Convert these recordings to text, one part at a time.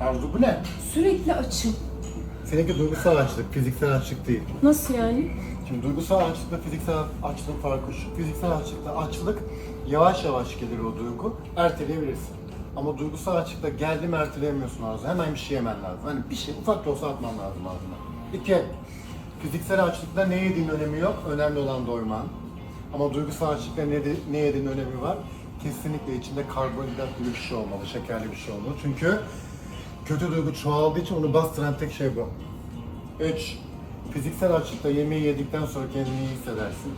Arzu bu ne? Sürekli açım. Seninki duygusal açlık, fiziksel açlık değil. Nasıl yani? Şimdi duygusal açlıkla fiziksel açlığın farkı şu. Fiziksel açlıkta açlık yavaş yavaş gelir o duygu, erteleyebilirsin. Ama duygusal açlıkta geldi mi erteleyemiyorsun Arzu. Hemen bir şey yemen lazım. Hani bir şey ufak da olsa atman lazım ağzına. İki, fiziksel açlıkta ne yediğin önemi yok. Önemli olan doyman. Ama duygusal açlıkta ne, de- ne yediğin önemi var. Kesinlikle içinde karbonhidrat gibi bir şey olmalı, şekerli bir şey olmalı. Çünkü kötü duygu çoğaldığı için onu bastıran tek şey bu. 3. Fiziksel açlıkta yemeği yedikten sonra kendini iyi hissedersin.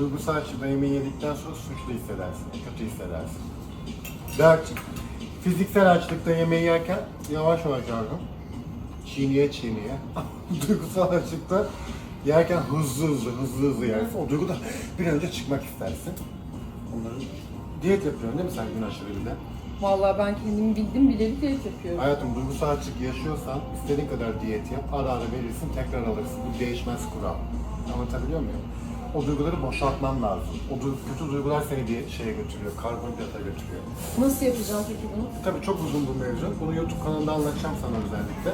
Duygusal açlıkta yemeği yedikten sonra suçlu hissedersin, kötü hissedersin. 4. Fiziksel açlıkta yemeği yerken yavaş yavaş yersin. Çiğniye çiğniye. Duygusal açlıkta yerken hızlı hızlı hızlı hızlı yersin. O duyguda bir önce çıkmak istersin. Onları diyet yapıyorsun değil mi sen gün aşırı Vallahi ben kendimi bildim bileli diyet yapıyorum. Hayatım duygusal açlık yaşıyorsan istediğin kadar diyet yap, ara ara verirsin, tekrar alırsın. Bu değişmez kural. Anlatabiliyor muyum? O duyguları boşaltman lazım. O du- kötü duygular seni diye şeye götürüyor, karbonhidrata götürüyor. Nasıl yapacağım peki bunu? Tabii çok uzun bu mevzu. Bunu YouTube kanalında anlatacağım sana özellikle.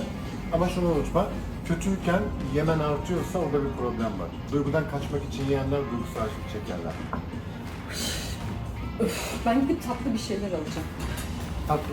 Ama şunu unutma, kötüyken yemen artıyorsa orada bir problem var. Duygudan kaçmak için yiyenler duygusal açlık çekerler. Ben gidip tatlı bir şeyler alacağım. Tatlı.